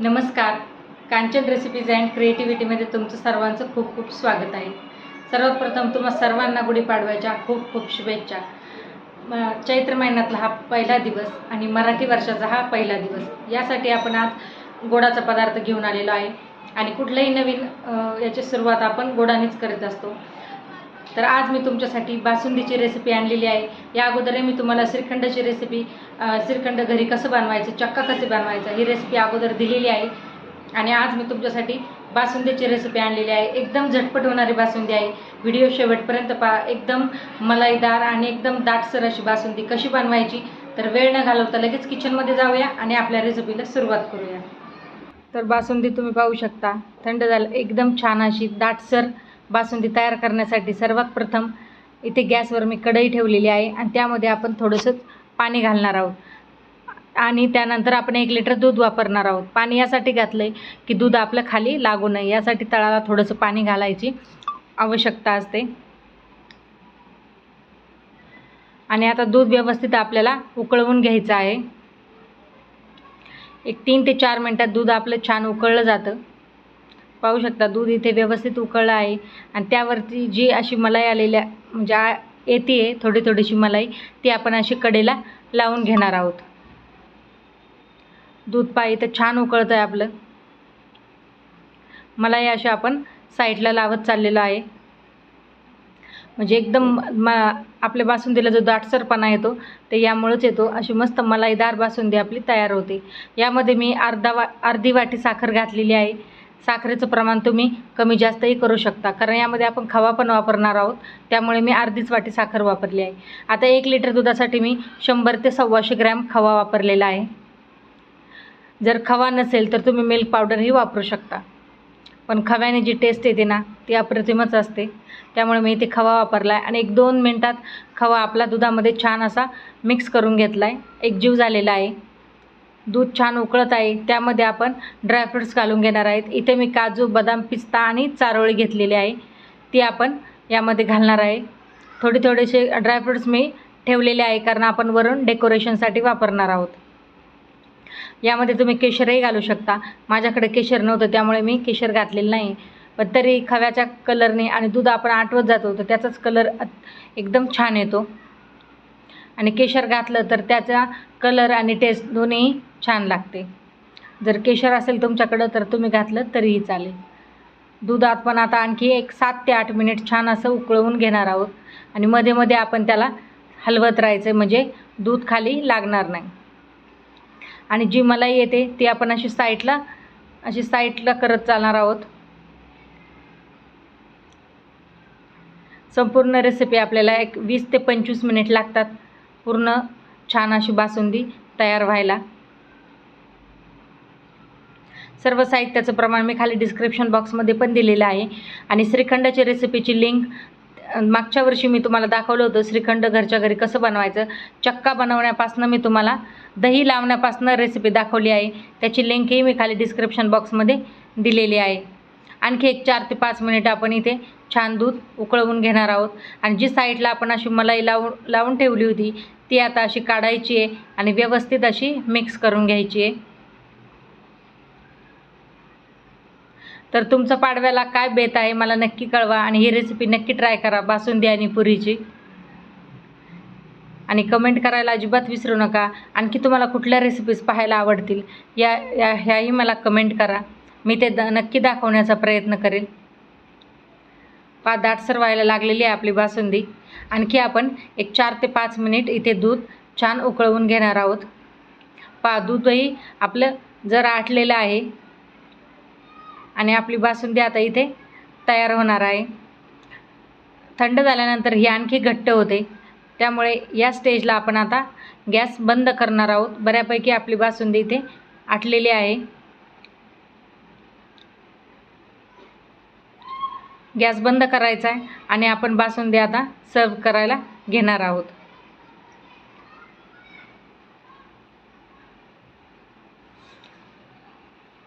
नमस्कार. Kanchan recipes and क्रिएटिव्हिटीमध्ये तुमचं सर्वांचं खूप खूप स्वागत आहे. सर्वात प्रथम तुम्हा सर्वांना गुढीपाडव्याच्या खूप खूप शुभेच्छा. चैत्र महिन्यातला हा पहिला दिवस आणि मराठी वर्षाचा हा पहिला दिवस. यासाठी आपण आज गोडाचा पदार्थ घेऊन आलेलो आहे. आणि कुठलंही नवीन याची सुरुवात आपण गोडानेच करत असतो. तर आज मी तुमच्यासाठी बासुंदीची रेसिपी आणलेली आहे. या अगोदरही मी तुम्हाला श्रीखंडाची रेसिपी श्रीखंड घरी कसं बनवायचं चक्का कसे बनवायचं ही रेसिपी अगोदर दिलेली आहे. आणि आज मी तुमच्यासाठी बासुंदीची रेसिपी आणलेली आहे. एकदम झटपट होणारी बासुंदी आहे. व्हिडिओ शेवटपर्यंत पा एकदम मलाईदार आणि एकदम दाटसर अशी बासुंदी कशी बनवायची तर वेळ न घालवता लगेच किचनमध्ये जाऊया आणि आपल्या रेसिपीला सुरुवात करूया. तर बासुंदी तुम्ही पाहू शकता. थंड झालं. एकदम छान अशी दाटसर बासुंदी तयार करण्यासाठी सर्वात प्रथम इथे गॅसवर मी कढई ठेवलेली आहे आणि त्यामध्ये आपण थोडंसं पाणी घालणार आहोत. आणि त्यानंतर आपण एक लिटर दूध वापरणार आहोत. पाणी यासाठी घातलं आहे की दूध आपलं खाली लागू नये. यासाठी तळाला थोडंसं पाणी घालायची आवश्यकता असते. आणि आता दूध व्यवस्थित आपल्याला उकळवून घ्यायचं आहे. एक तीन ते चार मिनटात दूध आपलं छान उकळलं जातं. पाहू शकता दूध इथे व्यवस्थित उकळलं आहे. आणि त्यावरती जी अशी मलाई आलेल्या म्हणजे आ येते आहे थोडी थोडीशी मलाई ती आपण अशी कडेला लावून घेणार आहोत. दूध पाय इथं छान उकळतं आहे आपलं. मलाई अशी आपण साईडला लावत चाललेलो आहे. म्हणजे एकदम म आपल्या बासुंदीला जो दाटसरपणा येतो ते यामुळेच येतो. अशी मस्त मलाईदार बासुंदी आपली तयार होते. यामध्ये मी अर्धा वा अर्धी वाटी साखर घातलेली आहे. साखरेचं प्रमाण तुम्ही कमी जास्तही करू शकता. कारण यामध्ये आपण खवा पण वापरणार आहोत. त्यामुळे मी अर्धीच वाटी साखर वापरली आहे. आता एक लिटर दुधासाठी मी शंभर ते सव्वाशे ग्रॅम खवा वापरलेला आहे. जर खवा नसेल तर तुम्ही मिल्क पावडरही वापरू शकता. पण खव्याने जी टेस्ट येते ना ती अप्रतिमच असते. त्यामुळे मी इथे खवा वापरला आहे. आणि एक दोन मिनटात खवा आपला दुधामध्ये छान असा मिक्स करून घेतला आहे एकजीव झालेला आहे. दूध छान उकळत आहे. त्यामध्ये आपण ड्रायफ्रुट्स घालून घेणार आहेत. इथे मी काजू बदाम पिस्ता आणि चारोळी घेतलेली आहे. ती आपण यामध्ये घालणार आहे. थोडे थोडेसे ड्रायफ्रुट्स मी ठेवलेले आहे कारण आपण वरून डेकोरेशनसाठी वापरणार आहोत. यामध्ये तुम्ही केशरही घालू शकता. माझ्याकडे केशर नव्हतं त्यामुळे मी केशर घातलेलं नाही. पण तरी खव्याच्या कलरने आणि दूध आपण आटवत जातो तर त्याचाच कलर एकदम छान येतो. आणि केशर घातलं तर त्याचा कलर आणि टेस्ट दोन्ही छान लागते. जर केशर असेल तुमच्याकडं तर तुम्ही घातलं तरीही चालेल. दुधात पण आता आणखी एक सात ते आठ मिनिट छान असं उकळवून घेणार आहोत. आणि मध्ये मध्ये आपण त्याला हलवत राहायचं म्हणजे दूध खाली लागणार नाही. आणि जी मलाई येते ती आपण अशी साईडला अशी साईडला करत चालणार आहोत. संपूर्ण रेसिपी आपल्याला एक वीस ते पंचवीस मिनिट लागतात. पूर्ण छान अशी बासुंदी तयार व्हायला. सर्व साहित्याचं प्रमाण मी खाली डिस्क्रिप्शन बॉक्समध्ये पण दिलेलं आहे. आणि श्रीखंडाची रेसिपीची लिंक मागच्या वर्षी मी तुम्हाला दाखवलं होतं श्रीखंड घरच्या घरी कसं बनवायचं. चक्का बनवण्यापासून मी तुम्हाला दही लावण्यापासून रेसिपी दाखवली आहे. त्याची लिंकही मी खाली डिस्क्रिप्शन बॉक्समध्ये दिलेली आहे. आणखी एक चार ते पाच मिनिटं आपण इथे छान दूध उकळवून घेणार आहोत. आणि जी साईडला आपण अशी मलाई लावून लावून ठेवली होती ती आता अशी काढायची आहे आणि व्यवस्थित अशी मिक्स करून घ्यायची आहे. तर तुमचं पाडव्याला काय बेत आहे मला नक्की कळवा आणि ही रेसिपी नक्की ट्राय करा बासुंदी आणि पुरीची. आणि कमेंट करायला अजिबात विसरू नका. आणखी तुम्हाला कुठल्या रेसिपीज पाहायला आवडतील या या ह्याही मला कमेंट करा. मी ते द नक्की दाखवण्याचा प्रयत्न करेल पा दाटसर व्हायला लागलेली आहे आपली बासुंदी. आणखी आपण एक चार ते पाच मिनिट इथे दूध छान उकळवून घेणार आहोत. पा दूधही आपलं जर आटलेलं आहे आणि आपली बासुंदी आता इथे तयार होणार आहे. थंड झाल्यानंतर ही आणखी घट्ट होते. त्यामुळे या स्टेजला आपण आता गॅस बंद करणार आहोत. बऱ्यापैकी आपली बासुंदी इथे आटलेली आहे. गॅस बंद करायचा आहे आणि आपण बासुंदी आता सर्व करायला घेणार आहोत.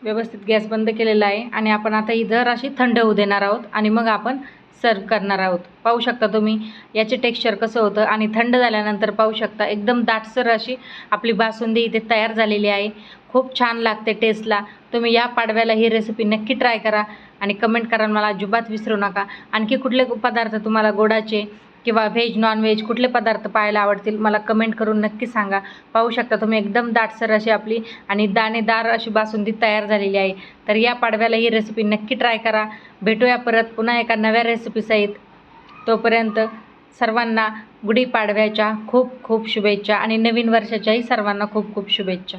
व्यवस्थित गॅस बंद केलेला आहे. आणि आपण आता ही जर अशी थंड होऊ देणार आहोत आणि मग आपण सर्व करणार आहोत. पाहू शकता तुम्ही याचे टेक्स्चर कसं होतं आणि थंड झाल्यानंतर पाहू शकता एकदम दाटसर अशी आपली बासुंदी इथे तयार झालेली आहे. खूप छान लागते टेस्टला तुम्ही या पाडव्याला ही रेसिपी नक्की ट्राय करा आणि कमेंट करा मला अजिबात विसरू नका. आणखी कुठले पदार्थ तुम्हाला गोडाचे किंवा व्हेज नॉनव्हेज कुठले पदार्थ पाहायला आवडतील मला कमेंट करून नक्की सांगा. पाहू शकता तुम्ही एकदम दाटसर अशी आपली आणि दाणेदार अशी बासुंदी तयार झालेली आहे. तर या पाडव्याला ही रेसिपी नक्की ट्राय करा. भेटूया परत पुन्हा एका नव्या रेसिपीसहित तोपर्यंत सर्वांना गुढीपाडव्याच्या खूप खूप शुभेच्छा आणि नवीन वर्षाच्याही सर्वांना खूप खूप शुभेच्छा.